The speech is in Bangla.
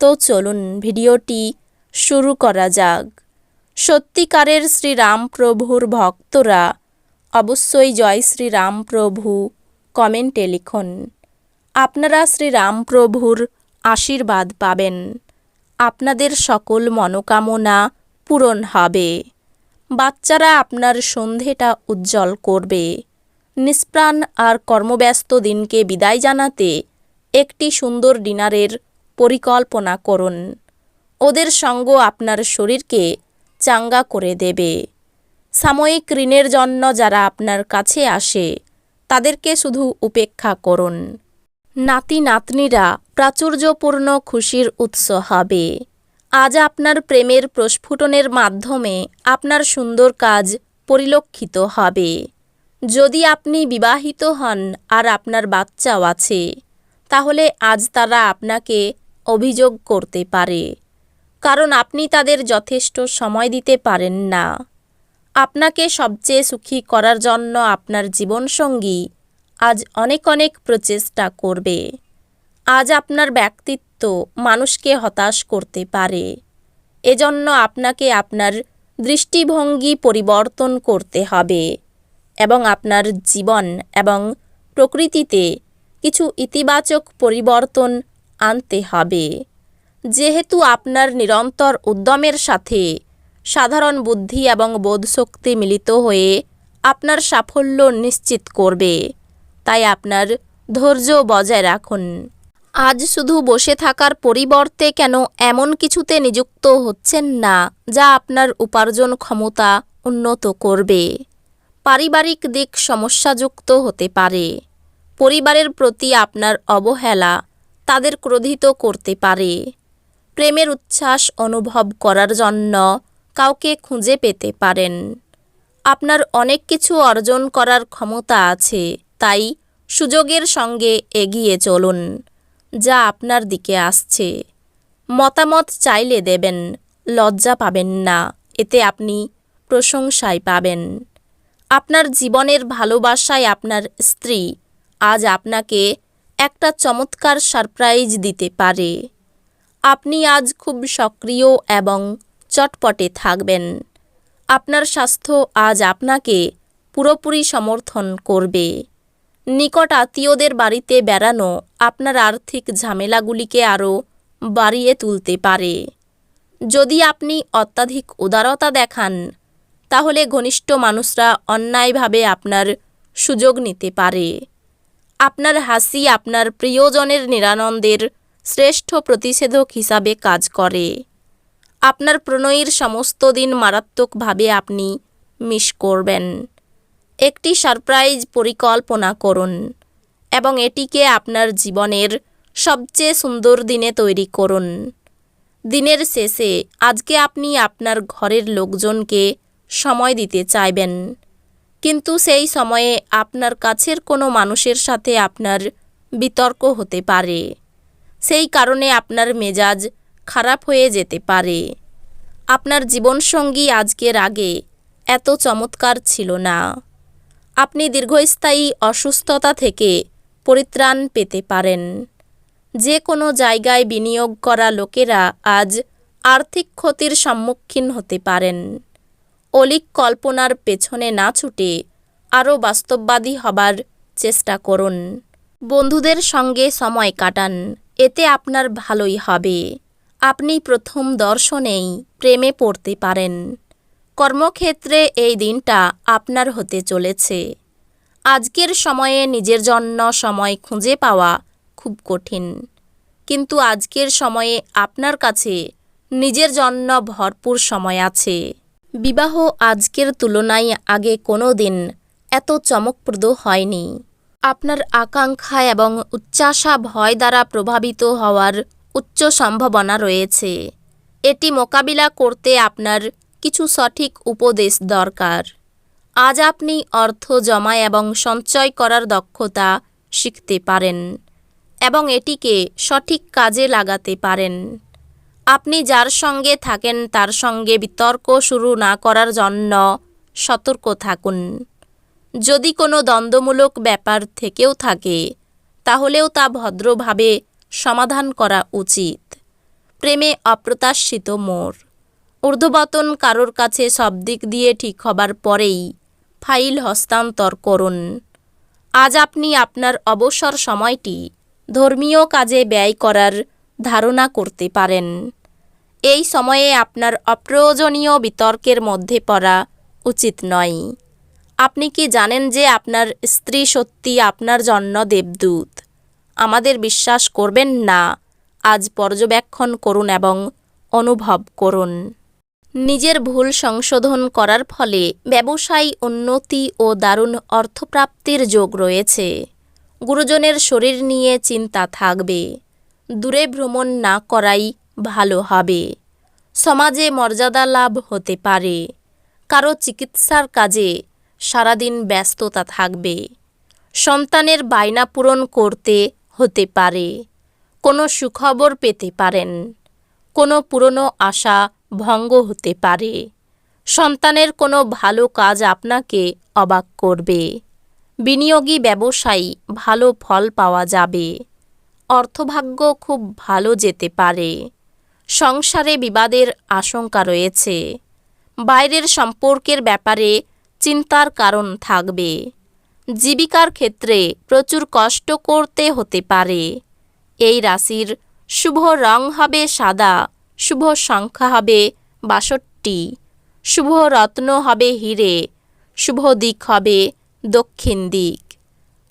তো চলুন ভিডিওটি শুরু করা যাক। সত্যিকারের শ্রীরামপ্রভুর ভক্তরা অবশ্যই জয় শ্রীরামপ্রভু কমেন্টে লিখুন। আপনারা শ্রীরামপ্রভুর আশীর্বাদ পাবেন। আপনাদের সকল মনোকামনা পূরণ হবে। বাচ্চারা আপনার সন্ধেটা উজ্জ্বল করবে। নিষ্প্রাণ আর কর্মব্যস্ত দিনকে বিদায় জানাতে একটি সুন্দর ডিনারের পরিকল্পনা করুন। ওদের সঙ্গ আপনার শরীরকে চাঙ্গা করে দেবে। সাময়িক ঋণের জন্য যারা আপনার কাছে আসে, তাদেরকে শুধু উপেক্ষা করুন। নাতি নাতনিরা প্রাচুর্যপূর্ণ খুশির উৎস হবে। আজ আপনার প্রেমের প্রস্ফুটনের মাধ্যমে আপনার সুন্দর কাজ পরিলক্ষিত হবে। যদি আপনি বিবাহিত হন আর আপনার বাচ্চাও আছে, তাহলে আজ তারা আপনাকে অভিযোগ করতে পারে। কারণ আপনি তাদের যথেষ্ট সময় দিতে পারেন না। আপনাকে সবচেয়ে সুখী করার জন্য আপনার জীবনসঙ্গী আজ অনেক অনেক প্রচেষ্টা করবে। আজ আপনার ব্যক্তিত্ব মানুষকে হতাশ করতে পারে। এজন্য আপনাকে আপনার দৃষ্টিভঙ্গি পরিবর্তন করতে হবে এবং আপনার জীবন এবং প্রকৃতিতে কিছু ইতিবাচক পরিবর্তন আনতে হবে। যেহেতু আপনার নিরন্তর উদ্যমের সাথে সাধারণ বুদ্ধি এবং বোধশক্তি মিলিত হয়ে আপনার সাফল্য নিশ্চিত করবে, তাই আপনার ধৈর্য বজায় রাখুন। আজ শুধু বসে থাকার পরিবর্তে কেন এমন কিছুতে নিযুক্ত হচ্ছেন না যা আপনার উপার্জন ক্ষমতা উন্নত করবে। পারিবারিক দিক সমস্যাযুক্ত হতে পারে। পরিবারের প্রতি আপনার অবহেলা তাদের ক্রোধিত করতে পারে। প্রেমের উচ্ছ্বাস অনুভব করার জন্য কাউকে খুঁজে পেতে পারেন। আপনার অনেক কিছু অর্জন করার ক্ষমতা আছে, তাই সুযোগের সঙ্গে এগিয়ে চলুন, যা আপনার দিকে আসছে। মতামত চাইলে দেবেন, লজ্জা পাবেন না, এতে আপনি প্রশংসায় পাবেন। আপনার জীবনের ভালোবাসায় আপনার স্ত্রী, আজ আপনাকে একটা চমৎকার সারপ্রাইজ দিতে পারে। আপনি আজ খুব সক্রিয় এবং চটপটে থাকবেন। আপনার স্বাস্থ্য আজ আপনাকে পুরোপুরি সমর্থন করবে। নিকট আত্মীয়দের বাড়িতে বেড়ানো আপনার আর্থিক ঝামেলাগুলিকে আরও বাড়িয়ে তুলতে পারে। যদি আপনি অত্যাধিক উদারতা দেখান, তাহলে ঘনিষ্ঠ মানুষরা অন্যায়ভাবে আপনার সুযোগ নিতে পারে। আপনার হাসি আপনার প্রিয়জনের নিরানন্দের শ্রেষ্ঠ প্রতিষেধক হিসাবে কাজ করে। আপনার প্রণয়ীর সমস্ত দিন মারাত্মকভাবে আপনি মিস করবেন। একটি সারপ্রাইজ পরিকল্পনা করুন এবং এটিকে আপনার জীবনের সবচেয়ে সুন্দর দিনে তৈরি করুন। দিনের শেষে আজকে আপনি আপনার ঘরের লোকজনকে সময় দিতে চাইবেন। কিন্তু সেই সময়ে আপনার কাছের কোনো মানুষের সাথে আপনার বিতর্ক হতে পারে। সেই কারণে আপনার মেজাজ খারাপ হয়ে যেতে পারে। আপনার জীবনসঙ্গী আজকের আগে এত চমৎকার ছিল না। আপনি দীর্ঘস্থায়ী অসুস্থতা থেকে পরিত্রাণ পেতে পারেন। যে কোনো জায়গায় বিনিয়োগ করা লোকেরা আজ আর্থিক ক্ষতির সম্মুখীন হতে পারেন। অলিক কল্পনার পেছনে না ছুটে আরও বাস্তববাদী হবার চেষ্টা করুন। বন্ধুদের সঙ্গে সময় কাটান, এতে আপনার ভালোই হবে। আপনি প্রথম দর্শনেই প্রেমে পড়তে পারেন। কর্মক্ষেত্রে এই দিনটা আপনার হতে চলেছে। আজকের সময়ে নিজের জন্য সময় খুঁজে পাওয়া খুব কঠিন। কিন্তু আজকের সময়ে আপনার কাছে নিজের জন্য ভরপুর সময় আছে। বিবাহ আজকের তুলনায় আগে কোনো দিন এত চমকপ্রদ হয়নি। আপনার আকাঙ্ক্ষা এবং উচ্চাসা ভয় দ্বারা প্রভাবিত হওয়ার উচ্চ সম্ভাবনা রয়েছে। এটি মোকাবিলা করতে আপনার কিছু সঠিক উপদেশ দরকার। আজ আপনি অর্থ জমা এবং সঞ্চয় করার দক্ষতা শিখতে পারেন এবং এটিকে সঠিক কাজে লাগাতে পারেন। আপনি যার সঙ্গে থাকেন, তার সঙ্গে বিতর্ক শুরু না করার জন্য সতর্ক থাকুন। যদি কোনো দ্বন্দ্বমূলক ব্যাপার থেকেও থাকে, তাহলেও তা ভদ্রভাবে সমাধান করা উচিত। প্রেমে অপ্রত্যাশিত মোড়। ঊর্ধ্ববতন কারোর কাছে সব দিক দিয়ে ঠিক হবার পরেই ফাইল হস্তান্তর করুন। আজ আপনি আপনার অবসর সময়টি ধর্মীয় কাজে ব্যয় করার ধারণা করতে পারেন। এই সময়ে আপনার অপ্রয়োজনীয় বিতর্কের মধ্যে পড়া উচিত নয়। আপনি কি জানেন যে আপনার স্ত্রী সত্যি আপনার জন্য দেবদূত? আমাদের বিশ্বাস করবেন না। আজ পর্যবেক্ষণ করুন এবং অনুভব করুন। নিজের ভুল সংশোধন করার ফলে ব্যবসায়ী উন্নতি ও দারুণ অর্থপ্রাপ্তির যোগ রয়েছে। গুরুজনের শরীর নিয়ে চিন্তা থাকবে। দূরে ভ্রমণ না করাই ভালো হবে। সমাজে মর্যাদা লাভ হতে পারে। কারও চিকিৎসার কাজে সারাদিন ব্যস্ততা থাকবে। সন্তানের বায়না পূরণ করতে হতে পারে। কোনো সুখবর পেতে পারেন। কোনো পুরনো আশা ভঙ্গ হতে পারে। সন্তানের কোনো ভালো কাজ আপনাকে অবাক করবে। বিনিয়োগী ব্যবসায়ী ভালো ফল পাওয়া যাবে। অর্থভাগ্য খুব ভালো যেতে পারে। সংসারে বিবাদের আশঙ্কা রয়েছে। বাইরের সম্পর্কের ব্যাপারে চিন্তার কারণ থাকবে। জীবিকার ক্ষেত্রে প্রচুর কষ্ট করতে হতে পারে। এই রাশির শুভ রং হবে সাদা, শুভ সংখ্যা হবে বাষট্টি, শুভ রত্ন হবে হিরে, শুভ দিক হবে দক্ষিণ দিক।